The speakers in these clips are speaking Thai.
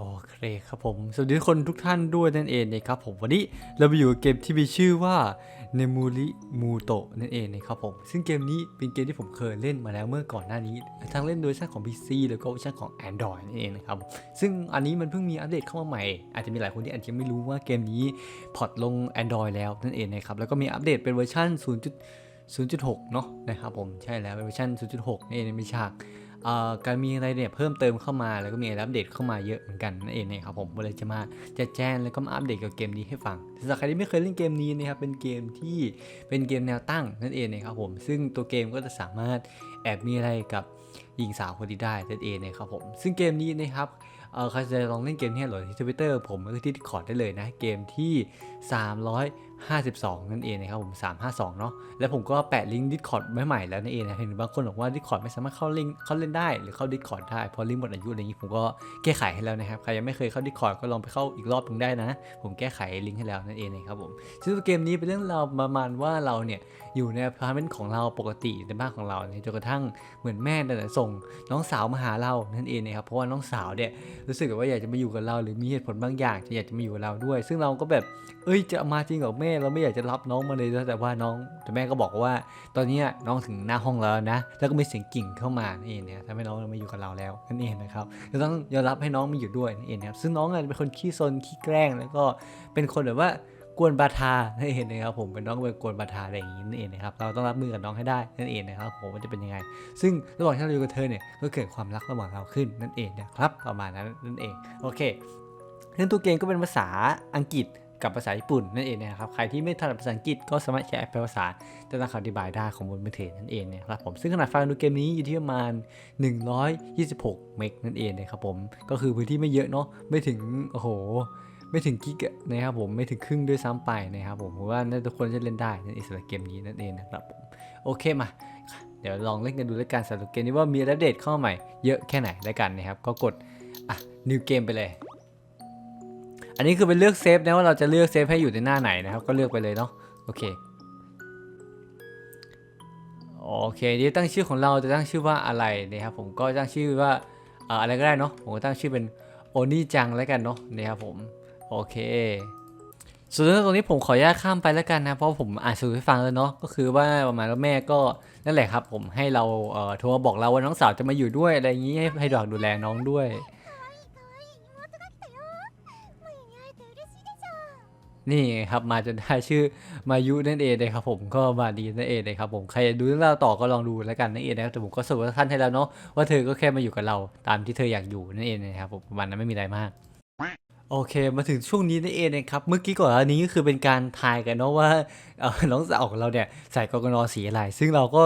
โอเคครับผม สวัสดีคนทุกท่านด้วยนั่นเองนะครับผมวันนี้เราไปอยู่เกมที่มีชื่อว่าเนมูริมูโตะนั่นเองนะครับผมซึ่งเกมนี้เป็นเกมที่ผมเคยเล่นมาแล้วเมื่อก่อนหน้านี้ ทั้งเล่นโดยชันของ PC แล้วก็เวอร์ชันของ Android นั่นเองนะครับซึ่งอันนี้มันเพิ่งมีอัปเดตเข้ามาใหม่ อาจจะมีหลายคนที่อาจจะไม่รู้ว่าเกมนี้พอร์ตลง Android แล้วนั่นเองนะครับแล้วก็มีอัปเดตเป็นเวอร์ชัน0 0.6 เนาะนะครับผมใช่แล้วเป็นเวอร์ชัน0.6นี่เองไม่ฉาก การมีอะไรเนี่ยเพิ่มเติมเข้ามาแล้วก็มีอะไรอัปเดตเข้ามาเยอะเหมือนกันนั่นเองนะครับผมเลยจะมาจะแจ้งแล้วก็มาอัปเดตกับเกมนี้ให้ฟังสำหรับใครที่ไม่เคยเล่นเกมนี้นะครับเป็นเกมที่เป็นเกมแนวตั้งนั่นเองนะครับผมซึ่งตัวเกมก็จะสามารถแอบมีอะไรกับหญิงสาวคนนี้ได้นั่นเองนะครับผมซึ่งเกมนี้นะครับเออใครจะลองเล่นเกมนี้โหลดที่ทวิตเตอร์ผมก็ที่คอร์ดได้เลยนะเกมที่ 52 นั่นเองนะครับผม 352 เนาะแล้วผมก็แปะลิงก์ Discord ใหม่ๆแล้วนั่นเองนะเห็นบางคนบอกว่า Discord ไม่สามารถเข้าลิงก์เข้าเล่นได้หรือเข้า Discord ได้เพราะลิงก์หมดอายุอะไรอย่างนี้ผมก็แก้ไขให้แล้วนะครับ ใครยังไม่เคยเข้า Discord ก็ลองไปเข้าอีกรอบหนึงได้นะ ผมแก้ไขลิงก์ให้แล้วนั่นเองนะครับผมซึ่งเกมนี้เป็นเรื่องราวประมาณว่าเราเนี่ยอยู่ในอพาร์ตเมนต์ของเราปกติในบ้านของเราเนี่ยจนกระทั่งเหมือนแม่เนี่ยส่งน้องสาวมาหาเรานั่นเองนะครับเพราะว่าน้องสาวเนี่ยรู้สึกว่าอยากจะมาอยู่กับเรา หรือมีเหตุผลบางอย่างที่อยากจะมาอยู่กับเราด้วย ซึ่งเราก็แบบเอ้ยจะมาจริงหรอแม่เราไม่อยากจะรับน้องมาเลยแต่ว่าน้องแต่แม่ก็บอกว่า ตอนนี้น้องถึงหน้าห้องแล้วนะ แล้วก็มีเสียงกิ่งเข้ามานั่นเองเนี่ยทำให้น้องมาอยู่กับเราแล้วนั่นเองนะครับเราต้องยอมรับให้น้องมาอยู่ด้วยนั่นเองนะครับซึ่งน้องเป็นคนขี้ซนขี้แกล้งแล้วก็เป็นคนแบบว่ากวนบาทานั่นเองนะครับผมเป็นน้องเป็นกวนบาทาอะไรอย่างนี้นั่นเองนะครับเราต้องรับมือกับน้องให้ได้นั่นเองนะครับผมว่าจะเป็นยังไง ซึ่งระหว่างที่เราอยู่กับเธอเนี่ยก็เกิดความรักระหว่างเราขึ้นนั่นเองนะครับประมาณนั้นนั่นเองโอเคซึ่งตัวเกมก็เป็นภาษาอังกฤษ กับภาษาญี่ปุ่นนั่นเองนะครับ ใครที่ไม่ถนัดภาษาอังกฤษก็สามารถใช้แอปแปลภาษาจะตั้งคำอธิบายได้ของบนมือถือนั่นเองนะครับผมซึ่งขนาดไฟล์ดูเกมนี้อยู่ที่ประมาณ 126 เมกนั่นเองนะครับผมก็คือพื้นที่ไม่เยอะเนาะไม่ถึงโอ้โหไม่ถึงกิกะนะครับผมไม่ถึงครึ่งด้วยซ้ำไปนะครับผมผมว่าน่าจะทุกคนจะเล่นได้นั่นเองสำหรับเกมนี้นั่นเองนะครับผมโอเคมา เดี๋ยวลองเล่นกันดูแล้วกันสำหรับเกมนี้ว่ามีอัปเดตเข้าใหม่เยอะแค่ไหนแล้วกันนะครับก็กดอะ new game ไปเลย อันนี้คือเป็นเลือกเซฟนะว่าเราจะเลือกเซฟให้อยู่ในหน้าไหนนะครับ ก็เลือกไปเลยเนาะโอเคโอเคเดี๋ยวตั้งชื่อของเราจะตั้งชื่อว่าอะไรนะครับผมก็ตั้งชื่อว่าอะไรก็ได้เนาะผมก็ตั้งชื่อเป็นโอนี่จังแล้วกันเนาะนะครับผมโอเคส่วนเรื่องตรงนี้ผมขออนุญาตข้ามไปแล้วกันนะเพราะผมอ่านสรุปให้ฟังแล้วเนาะก็คือว่าประมาณว่าแม่ก็นั่นแหละครับ ผมให้เราโทรมาบอกเราว่าน้องสาวจะมาอยู่ด้วยอะไรอย่างนี้ให้ให้ดอกดูแลน้องด้วย นี่ครับมาจนได้ชื่อมายุนั่นเองเลยครับผมก็มาดีนั่นเองเลยครับผมใครดูเรื่องราวต่อก็ลองดูแล้วกันนั่นเองนะครับแต่ผมก็สรุปท่านให้แล้วเนาะว่าเธอก็แค่มาอยู่กับเราตามที่เธออยากอยู่นั่นเองนะครับผมประมาณนั้นไม่มีอะไรมากโอเคมาถึงช่วงนี้นั่นเองนะครับเมื่อกี้ก่อนอันนี้ก็คือเป็นการทายกันเนาะว่าเอ่อน้องสาวของเราเนี่ยใส่กกนสีอะไรซึ่งเราก็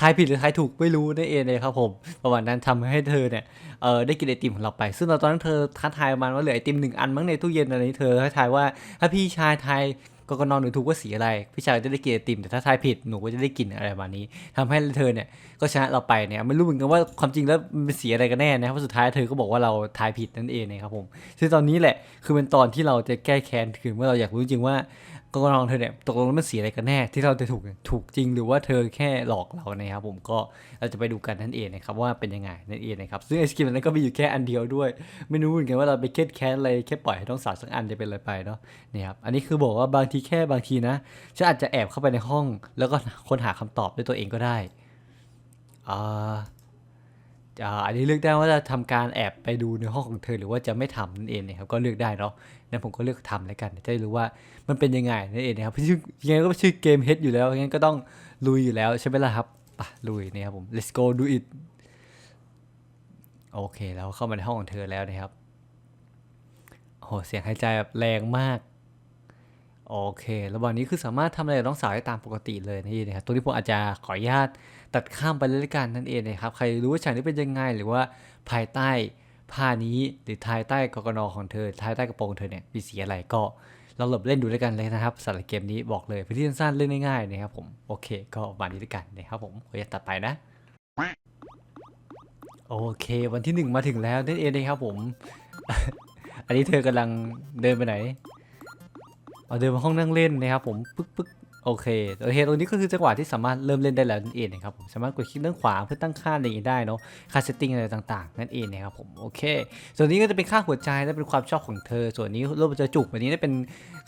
ทายผิดหรือทายถูกไม่รู้นั่นเองเลยครับผมประมาณนั้นทำให้เธอเนี่ยเออได้กินไอติมของเราไป ซึ่งเราตอนนั้นเธอท้าทายประมาณว่าเหลือไอติมหนึ่งอันมั้งในตู้เย็นอะไรนี้เธอให้ทายว่าถ้าพี่ชายทายกกนอนหนูถูกว่าสีอะไร พี่ชายจะได้กินไอติมแต่ถ้าทายผิดหนูก็จะได้กินอะไรประมาณนี้ทำให้เธอเนี่ยก็ชนะเราไปเนี่ยไม่รู้เหมือนกันว่าความจริงแล้วมันเสีอะไรกันแน่นะเพราะสุดท้ายเธอก็บอกว่าเราทายผิดนั่นเองนะครับผมซึ่งตอนนี้แหละคือเป็นตอนที่เราจะแก้แค้นคือเมื่อเราอยากรู้จริงว่า กกนองเธอเนี่ยตกลงแล้วมันสีอะไรกันแน่ที่เราจะถูกถูกจริงหรือว่าเธอแค่หลอกเรานะครับผมก็เราจะไปดูกันนั่นเองนะครับว่าเป็นยังไงนั่นเองนะครับซึ่งไอศกรีมนั้นก็มีอยู่แค่อันเดียวด้วย ไม่รู้เหมือนกันว่าเราไปเครียดแค้นอะไรแค่ปล่อยให้ต้องสาวสักอันจะเป็นอะไรไปเนาะนี่ครับอันนี้คือบอกว่าบางทีแค่บางทีนะฉันอาจจะแอบเข้าไปในห้อง แล้วก็ค้นหาคำตอบด้วยตัวเองก็ได้อ่าอ่าอันนี้เลือกได้ว่าจะทำการแอบไปดูในห้องของเธอหรือว่าจะไม่ทำนั่นเองนะครับก็เลือกได้เนาะั้นผมก็เลือกทำแล้วกันจะได้รู้ว่ามันเป็นยังไงนั่นเองนะครับชื่อยังไงก็ชื่อเกมเฮดอยู่แล้วงั้นก็ต้องลุยอยู่แล้วใช่ไหมล่ะครับไปลุยนะครับผม let's go do it โอเค แล้วเข้ามาในห้องของเธอแล้วนะครับโหเสียงหายใจแบบแรงมากโอเคระหว่างนี้คือสามารถทำอะไรน้องสาวได้ตามปกติเลยนี่นะครับตัวนี้ผมอาจจะขออนุญาตตัดข้ามไปเลยละกันนั่นเองนะครับ ใครรู้ว่าฉากนี้เป็นยังไงหรือว่าภายใต้ ผ้านี้หรือภายใต้กกนของเธอภายใต้กระโปรงเธอเนี่ยมีสีอะไรก็เราหลบเล่นดูด้วยกันเลยนะครับสำหรับเกมนี้บอกเลยพื้นที่สั้นๆเล่นง่ายๆนะครับผมโอเค ก็มาณนี้ด้วยกันนะครับผมขออนุญาตตัดไปนะโอเค วันที่หนึ่งมาถึงแล้วนั่นเองนะครับผม อันนี้เธอกำลังเดินไปไหนเอาเดินมาห้องนั่งเล่นนะครับผมปึ๊กปึ๊ก โอเคโอเคตรงนี้ก็คือจังหวะที่สามารถเริ่มเล่นได้แล้วนั่นเองนะครับผมสามารถกดคลิกด้านขวาเพื่อตั้งค่าอะไรอย่างนี้ได้เนาะค่าเซตติ้งอะไรต่างๆ นั่นเองนะครับผมโอเค ส่วนนี้ก็จะเป็นค่าหัวใจและเป็นความชอบของเธอ ส่วนนี้รูปจะจุกแบบนี้ได้เป็น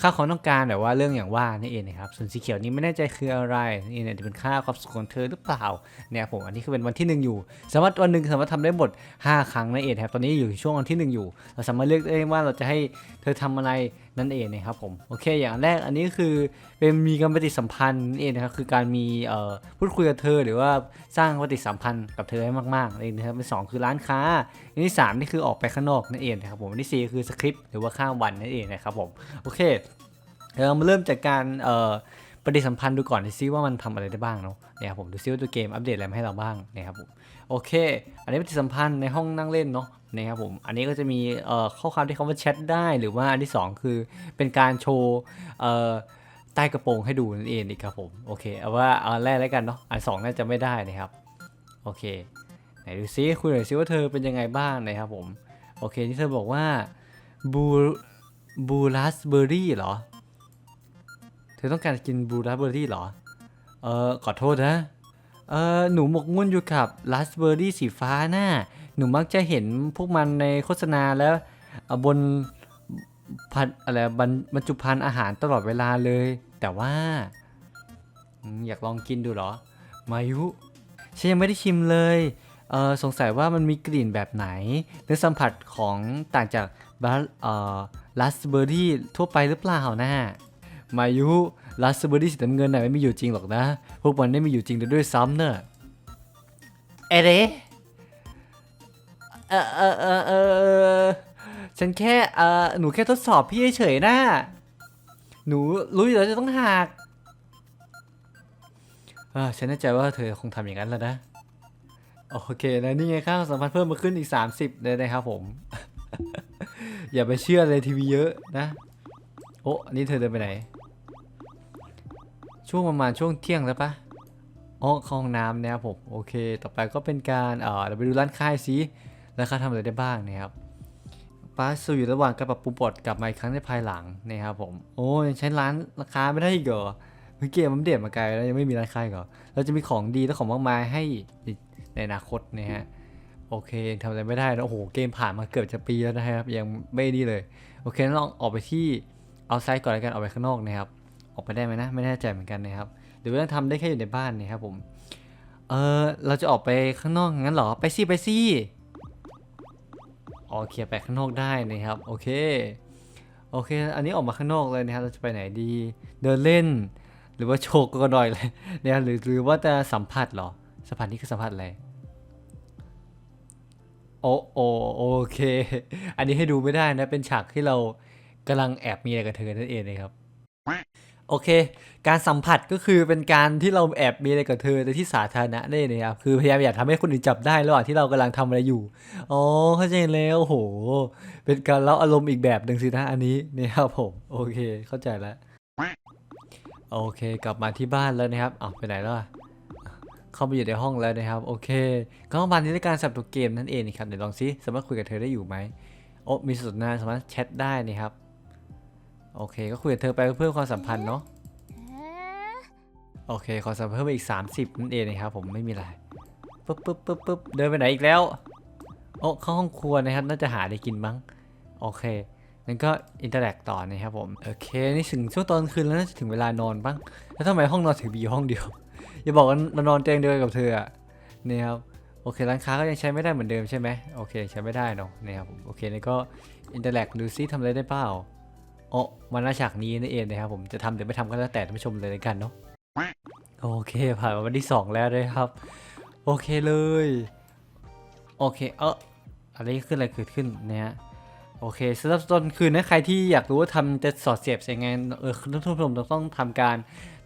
ค่าความต้องการแบบว่าเรื่องอย่างว่านี่เองนะครับส่วนสีเขียวนี้ไม่แน่ใจคืออะไรนี่เนี่ยจะเป็นค่าความสุขของเธอหรือเปล่าเนี่ยผมอันนี้คือเป็นวันที่หนึ่งอยู่ สามารถวันหนึ่งสามารถทำได้หมด 5 ครั้งนั่นเองครับตอนนี้อยู่ช่วงวันที่หนึ่งอยู่ เราสามารถเลือกได้ว่าเราจะให้เธอทำอะไร นั่นเองนะครับผมโอเคอย่างแรกอันนี้คือเป็นมีการปฏิสัมพันธ์นั่นเองนะครับคือการมีพูดคุยกับเธอหรือว่าสร้างปฏิสัมพันธ์กับเธอให้มากๆนั่นเองนะครับเป็นสองคือร้านค้าอันที่สามนี่คือออกไปข้างนอกนั่นเองนะครับผมอันที่สี่คือสคริปต์หรือว่าข้ามวันนั่นเองนะครับผมโอเคเดี๋ยวเรามาเริ่มจากการ ปฏิสัมพันธ์ดูก่อนซิว่ามันทำอะไรได้บ้างเนาะเนี่ยครับผมดูซิว่าตัวเกมอัปเดตอะไรมาให้เราบ้างนะครับผมโอเค อันนี้ปฏิสัมพันธ์ในห้องนั่งเล่นเนาะนะครับผมอันนี้ก็จะมีเอ่อข้อความที่เขาว่าแชทได้หรือว่าอันที่สองคือเป็นการโชว์เอ่อใต้กระโปรงให้ดูนั่นเองอีกครับผมโอเคเอาว่าเอาแรกแล้วกันเนาะอันสองน่าจะไม่ได้นะครับโอเคไหนดูซิคุยหน่อยซิว่าเธอเป็นยังไงบ้างนะครับผมโอเคที่เธอบอกว่าบูบูราสเบอร์รี่เหรอ เธอต้องการกินบลูราสเบอร์รี่เหรอ เออขอโทษนะ เออหนูหมกมุ่นอยู่กับราสเบอร์รี่สีฟ้าน่ะหนูมักจะเห็นพวกมันในโฆษณาแล้วบนพันอะไรบรรบรจุภัณฑ์อาหารตลอดเวลาเลย แต่ว่า อยากลองกินดูเหรอ มายุฉันยังไม่ได้ชิมเลยเออสงสัยว่ามันมีกลิ่นแบบไหนเนื้อสัมผัสของต่างจากบัสเอ่อราสเบอร์รี่ทั่วไปหรือเปล่านะ มายุราสเบอร์รี่สีน้ำเงินน่ะไม่มีอยู่จริงหรอกนะ พวกมันไม่มีอยู่จริงด้วยซ้ำเนอะเอเดเออเออเออเออฉันแค่เออหนูแค่ทดสอบพี่เฉยๆนะหนูรู้อยู่แล้วจะต้องหักเออฉันแน่ใจว่าเธอคงทำอย่างนั้นแล้วนะ โอเคนะนี่ไงค่าความสัมพันธ์เพิ่มมาขึ้นอีก 30เลยนะครับผม อย่าไปเชื่อเลยทีวีเยอะนะ โอ้อันนี่เธอเดินไปไหน ช่วงประมาณช่วงเที่ยงแล้วปะอ๋อเข้าห้องน้ำนะครับผมโอเค ต่อไปก็เป็นการเออเราไปดูร้านค้าสิร้านค้าทำอะไรได้บ้างนะครับป้าสูอยู่ระหว่างการปรับปรุงบทกลับมาอีกครั้งในภายหลังนะครับผมโอ้ยังใช้ร้านราคาไม่ได้อีกเหรอเมื่อกี้มันเด็ดมาไกลแล้วยังไม่มีร้านค้าอีกเหรอเราจะมีของดีและของมากมายให้ในอนาคตนะฮะโอเคทำอะไรไม่ได้นะโอ้โหเกมผ่านมาเกือบจะปีแล้วนะครับ ยังไม่นี่เลย โอเคลองออกไปที่เอาไซต์ก่อนแล้วกันออกไปข้างนอกนะครับ ออกไปได้ไหมนะ ไม่แน่ใจเหมือนกันนะครับหรือว่าทำได้แค่อยู่ในบ้านนะครับผม เออเราจะออกไปข้างนอกงั้นเหรอ ไปสิไปสิโอเคไปข้างนอกได้นะครับ โอเค โอเค อันนี้ออกมาข้างนอกเลยนะครับ เราจะไปไหนดี เดินเล่น หรือว่าโชกก็ดอยเลยนี่ยหรือหรือว่าจะสัมผัสเหรอ สัมผัสนี่คือสัมผัสอะไรโอโอโอเค อันนี้ให้ดูไม่ได้นะ เป็นฉากที่เรากำลังแอบมีอะไรกับเธอนั่นเองนะครับ โอเค การสัมผัสก็คือเป็นการที่เราแอบมีอะไรกับเธอในที่สาธารณะได้นะครับคือพยายามอยากทำให้คนอื่นจับได้ระหว่างที่เรากำลังทำอะไรอยู่อ๋อเข้าใจแล้วโห เป็นการเล่าอารมณ์อีกแบบหนึ่งสินะอันนี้นะครับผมโอเคเข้าใจแล้วโอเค กลับมาที่บ้านแล้วนะครับอ้าวไปไหนแล้วเข้าไปอยู่ในห้องแล้วนะครับ โอเค ก็ประมาณนี้ในการสับตัวเกมนั่นเองนะครับเดี๋ยวลองซิสามารถคุยกับเธอได้อยู่ไหมโอ้มีสนทนาสามารถแชทได้นะครับ โอเค ก็คุยกับเธอไปเพื่อเพิ่มความสัมพันธ์เนาะโอเคขอสัมพันธ์เพิ่มไปอีก 30นั่นเองนะครับผมไม่มีอะไรปึ๊บปึ๊บปึ๊บปึ๊บเดินไปไหนอีกแล้วโอ้เข้าห้องครัวนะครับ น่าจะหาอะไรกินบ้างโอเคงั้นก็อินเตอร์แอคต่อนะครับผมโอเคนี่ถึงช่วงตอนคืนแล้วน่าจะถึงเวลานอนบ้างแล้วทำไมห้องนอนถึงมีอยู่ห้องเดียว อย่าบอกว่านอนเตียงเดียวกับเธออะนี่ครับโอเคร้านค้าก็ยังใช้ไม่ได้เหมือนเดิมใช่ไหมโอเคใช้ไม่ได้เนาะนี่ครับผมโอเคนี่ก็อินเตอร์แอคดูซิทำอะไรได้เปล่าโอ้มันน่าฉากนี้นี่นเองนะครับผมจะทำหรือไม่ทำก็แล้วแต่ท่านผู้ชมเลยแล้วกันเนาะโอเคผ่านมาวันที่ 2 แล้วเลยครับ โอเคเลย โอเคเอออะไรขึ้นอะไรเกิดขึ้นเนี่ยโอเคสำหรับตอนคืนนะใครที่อยากรู้ว่าทำจะสอดเสียบยังไงเออท่านผู้ชมต้องทำการ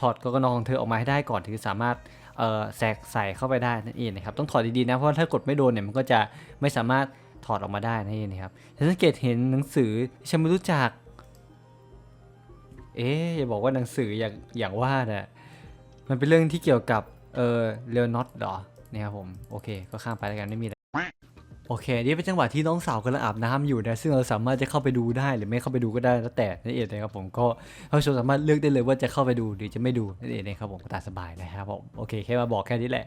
ถอดกกนของเธอออกมาให้ได้ก่อนถึงสามารถเออแสกใส่เข้าไปได้นั่นเองนะครับต้องถอดดีๆนะเพราะว่าถ้ากดไม่โดนเนี่ยมันก็จะไม่สามารถถอดออกมาได้นั่นเองนะครับฉันสังเกตเห็นหนังสือที่ฉันไม่รู้จัก เอ๊ะอย่าบอกว่าหนังสืออย่างอย่างว่าน่ะมันเป็นเรื่องที่เกี่ยวกับเออเลโอนอตเหรอเนี่ยครับผมโอเค ก็ข้ามไปแล้วกันไม่มีอะไรโอเคนี่เป็นจังหวะที่น้องสาวกำลังอาบน้ำอยู่นะซึ่งเราสามารถจะเข้าไปดูได้หรือไม่เข้าไปดูก็ได้แล้วแต่นั่นเองนะครับผมก็ท่านผู้ชมสามารถเลือกได้เลยว่าจะเข้าไปดูหรือจะไม่ดูนั่นเองนะครับผมก็ตามสบายนะครับผมโอเคแค่มาบอกแค่นี้แหละ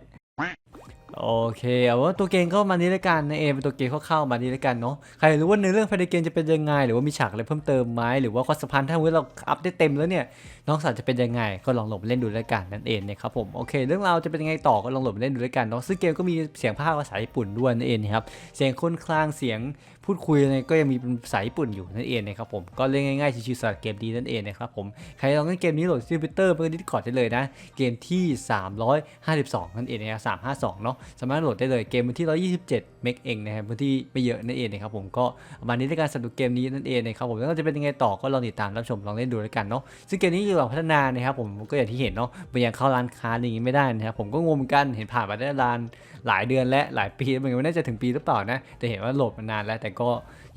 โอเคเอาว่าตัวเกมก็มานี้แล้วกันนะเอเป็นตัวเกมเข้าๆมานี้แล้วกันเนาะใครรู้ว่าในอเรื่องภายในเกมจะเป็นยังไง หรือว่ามีฉากอะไรเพิ่มเติมไหมหรือว่าความสัมพันธ์ถ้าเมื่อเราอัพได้เต็มแล้วเนี่ยน้องสาวจะเป็นยังไง ก็ลองหลบเล่นดูแล้วกันนั่นเองนะครับผมโอเค เรื่องราวจะเป็นยังไงต่อก็ลองหลบเล่นดูแล้วกันเนาะซึ่งเกมก็มีเสียงภาคภาษาญี่ปุ่นด้วยนั่นเองนะครับเสียงค่อนข้างเสียงพูดคุยอะไรก็ยังมีเป็นภาษาญี่ปุ่นอยู่นั่นเองนะครับผมก็เล่นง่ายๆชิวๆสำหรับเกมดีนั่นเองนะครับผมใครลองเล่นเกมนี้โหลดที่ทวิตเตอร์เพื่อดิสคอร์ดได้เลยนะเกมที่ 352 นั่นเองนะครับ352 เนาะสามารถโหลดได้เลยเกมวันที่ 127 เมกเองนะครับพื้นที่ไม่เยอะนั่นเองนะครับผมก็ประมาณนี้ในการสรุปเกมนี้นั่นเองนะครับผมแล้วก็จะเป็นยังไงต่อก็ลองติดตามรับชมลองเล่นดูแล้วกันเนาะซึ่งเกมนี้อยู่ระหว่างพัฒนานะครับผมก็อย่างที่เห็นเนาะมันยังเข้าร้านค้าอย่างงี้ไม่ได้นะครับผมก็งงเหมือนกันเห็นผ่านมาได้ร้านหลายเดือนและหลายปีเหมือนกันว่าน่าจะถึงปีหรือเปล่านะแต่เห็นว่าโหลดมานานแล้วแต่ก็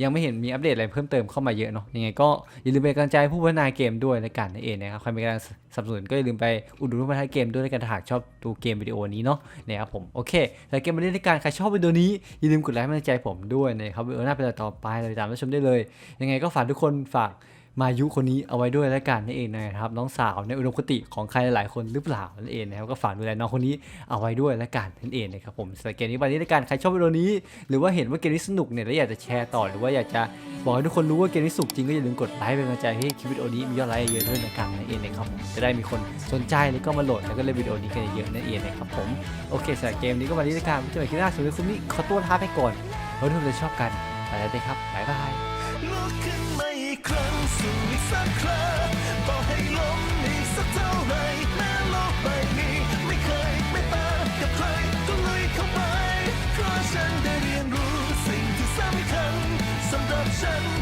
ยังไม่เห็นมีอัปเดตอะไรเพิ่มเติมเข้ามาเยอะเนาะยังไงก็อย่าลืมเป็นกำลังใจผู้พัฒนาเกมด้วยแล้วกันนั่นเองนะครับใครมีการสนับสนุนก็อย่าลืมไปอุดหนุนผู้พัฒนาเกมด้วยแล้วกันถ้าหากชอบดูเกมวิดีโอนี้เนาะนะครับผมโอเคแล้วเกมวันนี้ในการใครชอบวิดีโอนี้อย่าลืมกดไลค์ให้กำลังใจผมด้วยนะครับวิดีโอหน้าเป็นต่อไปเลยตามรับชมได้เลย ยังไงก็ฝากทุกคนฝาก มายุคนนี้เอาไว้ด้วยแล้วกันนั่นเองนะครับน้องสาวในอุดมคติของใครหลายๆคนหรือเปล่านั่นเองนะครับก็ฝากดูแลน้องคนนี้เอาไว้ด้วยแล้วกันนั่นเองนะครับผมสำหรับเกมนี้วันนี้ในการใครชอบวิดีโอนี้ หรือว่าเห็นว่าเกมนี้สนุกเนี่ยแล้วอยากจะแชร์ต่อหรือว่าอยากจะบอกให้ทุกคนรู้ว่าเกมนี้สนุกจริงก็อย่าลืมกดไลค์เป็นกำลังใจให้คลิปวิดีโอนี้มียอดไลค์เยอะด้วยนะครับนั่นเองนะครับผมจะได้มีคนสนใจแล้วก็มาโหลดแล้วก็เล่นวิดีโอนี้กันเยอะๆนั่นเองนะครับผมโอเคสำหรับเกมนี้ก็วันนี้ในการเจอกันคลิปหน้าสุดท้ายคุณนี้ขอตัวลาไปก่อนไว้ทุกคนจะชอบกันไปแล้วนะครับบ๊ายบายลุกขึ้นม ครั้งสุดอีกสักครั้งบอกให้ล้มอีสักเท่าไรแม้โลกใบนี้ ไม่เคยไม่ตากับใครก็ลุยเข้าไป เพราะฉันได้เรียนรู้สิ่งที่สำคัญสำหรับฉัน